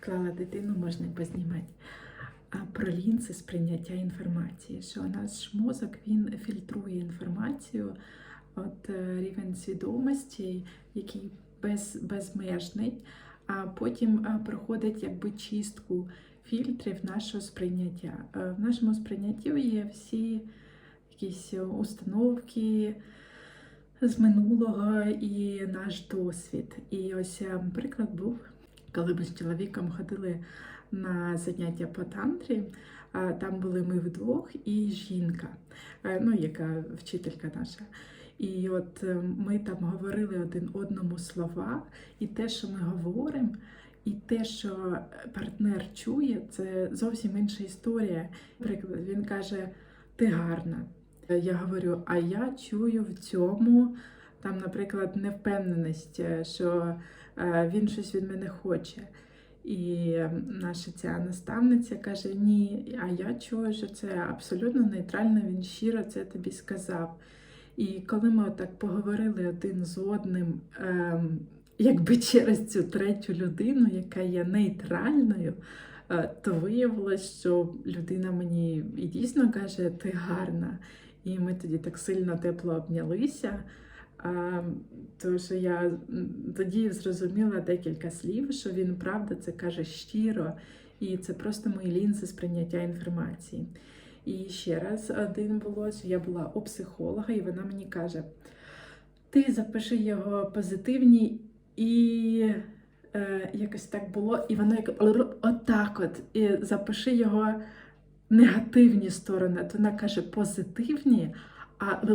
Клала дитину можна познімати. Про лінзи сприйняття інформації, що наш мозок він фільтрує інформацію, от е, рівень свідомості, який без, безмежний, а потім е, проходить якби чистку фільтрів нашого сприйняття. Е, В нашому сприйнятті є всі якісь установки з минулого і наш досвід. І ось приклад був, коли ми з чоловіком ходили на заняття по тантрі. Там були ми вдвох і жінка, е, ну яка вчителька наша. І от е, ми там говорили один одному слова, і те, що ми говоримо, і те, що партнер чує, це зовсім інша історія. Приклад, він каже: Ти гарна. Я говорю, а я чую в цьому там, наприклад, невпевненість, е, що він щось від мене хоче. І наша ця наставниця каже: Ні, а я чую, що це абсолютно нейтрально, він щиро це тобі сказав. І коли ми отак поговорили один з одним, ем, якби через цю третю людину, яка є нейтральною, е, то виявилось, що людина мені і дійсно каже, ти гарна. І ми тоді так сильно тепло обнялися. А, тому що я тоді зрозуміла декілька слів, що він правда це каже щиро, і це просто мої лінзи сприйняття інформації. І ще раз один було, що я була у психолога, і вона мені каже: ти запиши його позитивні і е, якось так було, і воно як отак от, і запиши його негативні сторони. То вона каже позитивні, а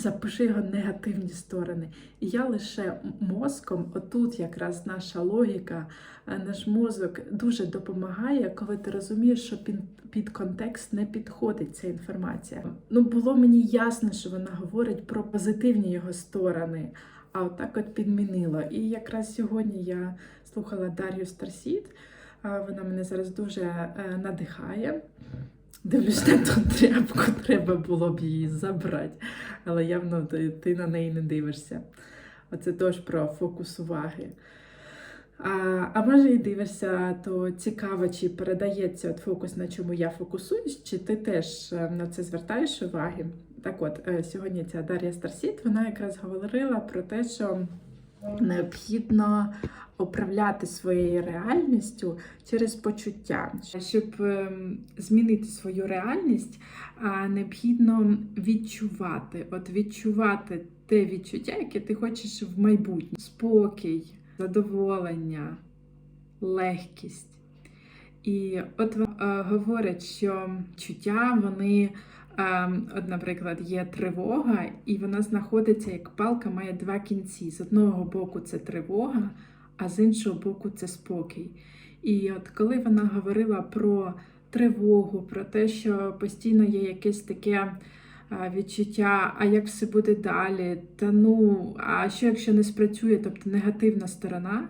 запиши його негативні сторони. І я лише мозком, отут якраз наша логіка, е, наш мозок дуже допомагає, коли ти розумієш, що під, під контекст не підходить ця інформація. Ну, було мені ясно, що вона говорить про позитивні його сторони. А отак от підмінило. І якраз сьогодні я слухала Дар'ю Старсіт. Вона мене зараз дуже е, надихає. Дивлюсь на тряпку, треба було б її забрати. Але явно ти, ти на неї не дивишся. Оце теж про фокус уваги. А а може і дивишся, то цікаво, чи передається от фокус, на чому я фокусуюсь, чи ти теж е, на це звертаєш уваги? Так от, е, сьогодні ця Дар'я Старсіт, вона якраз говорила про те, що необхідно управляти своєю реальністю через почуття. Щоб ем, змінити свою реальність, необхідно відчувати, от відчувати те відчуття, яке ти хочеш в майбутньому. Спокій, задоволення, легкість. І от е, говорять, що чуття, вони, от, наприклад, є тривога, і вона знаходиться як палка, має два кінці. З одного боку це тривога, а з іншого боку, це спокій. І от коли вона говорила про тривогу, про те, що постійно є якесь таке відчуття, а як все буде далі, та ну, а що якщо не спрацює, тобто негативна сторона.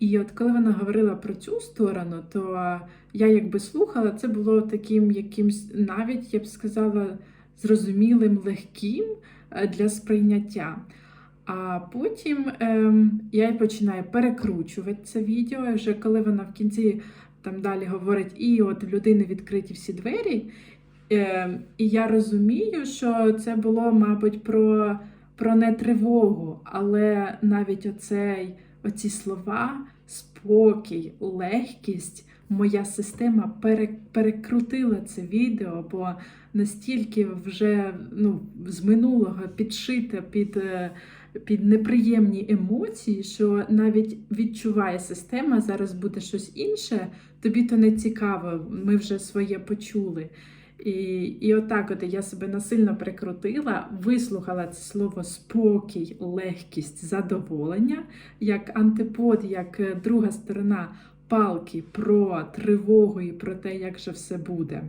І от коли вона говорила про цю сторону, то я якби слухала, це було таким якимсь, навіть я б сказала, зрозумілим, легким е, для сприйняття. А потім ем, я починаю перекручувати це відео. Вже коли вона в кінці там далі говорить, і от в людини відкриті всі двері. Ем, і я розумію, що це було, мабуть, про про не тривогу, але навіть оцей, оці слова, спокій, легкість. Моя система перекрутила це відео, бо настільки вже ну, з минулого підшите під е, під неприємні емоції, що навіть відчуває система, зараз буде щось інше, тобі то не цікаво, ми вже своє почули. І і отак от я себе насильно прикрутила, вислухала це слово спокій, легкість, задоволення, як антипод, як друга сторона палки про тривогу і про те, як же все буде.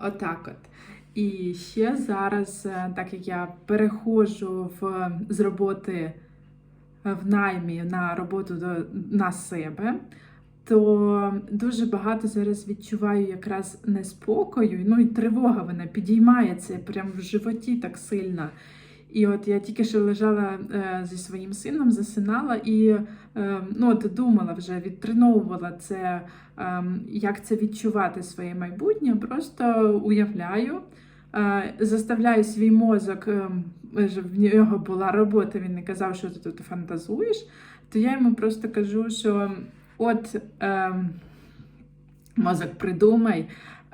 Отак от. І ще зараз, е, так як я переходжу в, з роботи в наймі на роботу до, на себе, то дуже багато зараз відчуваю якраз неспокою, ну і тривога вона підіймається прямо в животі так сильно. І от я тільки що лежала е, зі своїм сином, засинала і е, ну, от думала вже, відтреновувала це, е, як це відчувати своє майбутнє. Просто уявляю, е, заставляю свій мозок, е, щоб в нього була робота, він не казав, що ти тут фантазуєш, то я йому просто кажу, що от е, мозок придумай.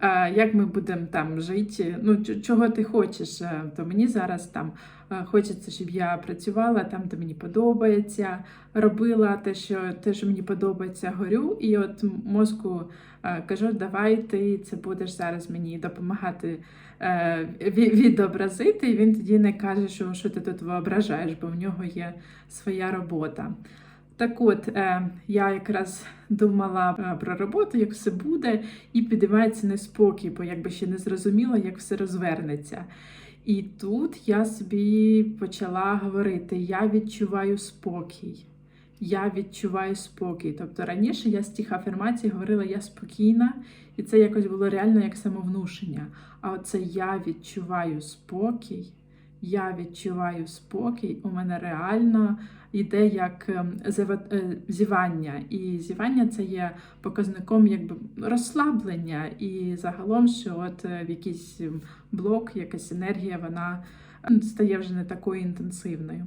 е, Як ми будемо там жити? Ну, чого ти хочеш? Е, То мені зараз там е, хочеться, щоб я працювала там, де мені подобається, робила те, що те, що мені подобається, горю. І от мозку кажу, давай ти це будеш зараз мені допомагати відобразити. І він тоді не каже, що, що ти тут воображаєш, бо в нього є своя робота. Так от, е, я якраз думала е, про роботу, як все буде, і підіймається неспокій, бо якби ще не зрозуміла, як все розвернеться. І тут я собі почала говорити: я відчуваю спокій. Я відчуваю спокій. Тобто раніше я з тих афірмацій говорила я спокійна, і це якось було реально як самовнушення. А оце я відчуваю спокій, я відчуваю спокій, у мене реально йде як ем, е, зівання. І зівання це є показником якби розслаблення, і загалом, що от е, в якийсь ем, блок, якась енергія, вона ем, стає вже не такою інтенсивною.